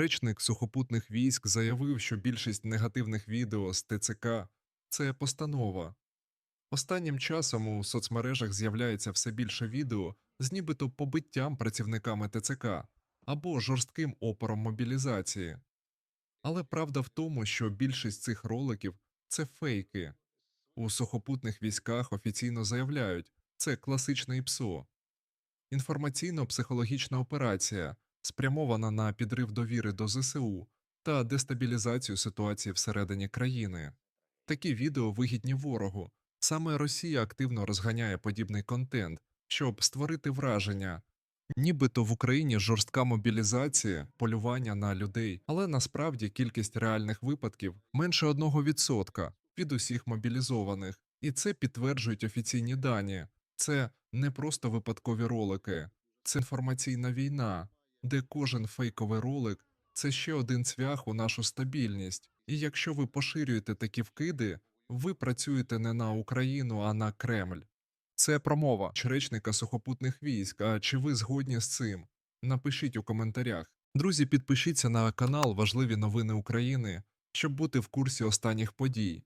Речник сухопутних військ заявив, що більшість негативних відео з ТЦК це постанова. Останнім часом у соцмережах з'являється все більше відео з нібито побиттям працівниками ТЦК або жорстким опором мобілізації. Але правда в тому, що більшість цих роликів це фейки. У сухопутних військах офіційно заявляють, це класичне ІПСО. Інформаційно-психологічна операція, спрямована на підрив довіри до ЗСУ та дестабілізацію ситуації всередині країни. Такі відео вигідні ворогу. Саме Росія активно розганяє подібний контент, щоб створити враження, нібито в Україні жорстка мобілізація, полювання на людей, але насправді кількість реальних випадків менше 1% від усіх мобілізованих, і це підтверджують офіційні дані. Це не просто випадкові ролики, це інформаційна війна, де кожен фейковий ролик це ще один цвях у нашу стабільність. І якщо ви поширюєте такі вкиди, ви працюєте не на Україну, а на Кремль. Це промова речника сухопутних військ. А чи ви згодні з цим? Напишіть у коментарях. Друзі, підпишіться на канал Важливі новини України, щоб бути в курсі останніх подій.